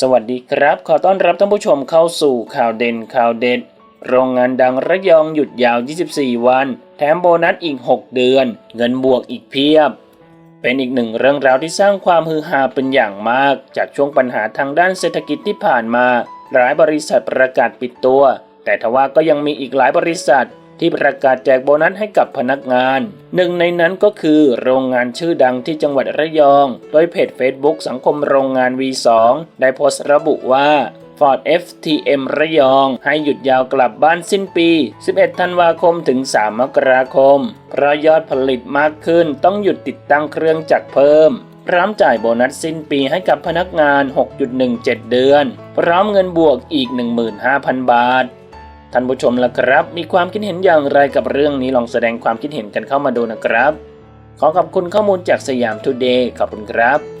สวัสดีครับ ขอต้อนรับท่านผู้ชมเข้าสู่ข่าวเด่นข่าวเด็ด โรงงานดังระยองหยุดยาว 24 วัน แถมโบนัสอีก 6 เดือน เงินบวกอีกเพียบ เป็นอีกหนึ่งเรื่องราวที่สร้างความฮือฮาเป็นอย่างมาก จากช่วงปัญหาทางด้านเศรษฐกิจที่ผ่านมา หลายบริษัทประกาศปิดตัว แต่ทว่าก็ยังมีอีกหลายบริษัท ที่ประกาศแจกโบนัสให้กับพนักงาน หนึ่งในนั้นก็คือโรงงานชื่อดังที่จังหวัดระยอง โดยเพจ Facebook สังคมโรงงาน V2 ได้โพสต์ระบุว่า Ford FTM ระยอง ให้หยุดยาวกลับบ้านสิ้นปี 11 ธันวาคมถึง 3 มกราคม เพราะยอดผลิตมากขึ้นต้องหยุดติดตั้งเครื่องจักรเพิ่ม พร้อมจ่ายโบนัสสิ้นปีให้กับพนักงาน 6.17 เดือน พร้อมเงินบวกอีก 15,000 บาท ท่านผู้ชมล่ะครับ มีความคิดเห็นอย่างไรกับเรื่องนี้ลองแสดงความคิดเห็นกันเข้ามาดูนะครับ ขอขอบคุณข้อมูลจากสยามทูเดย์ขอบคุณครับ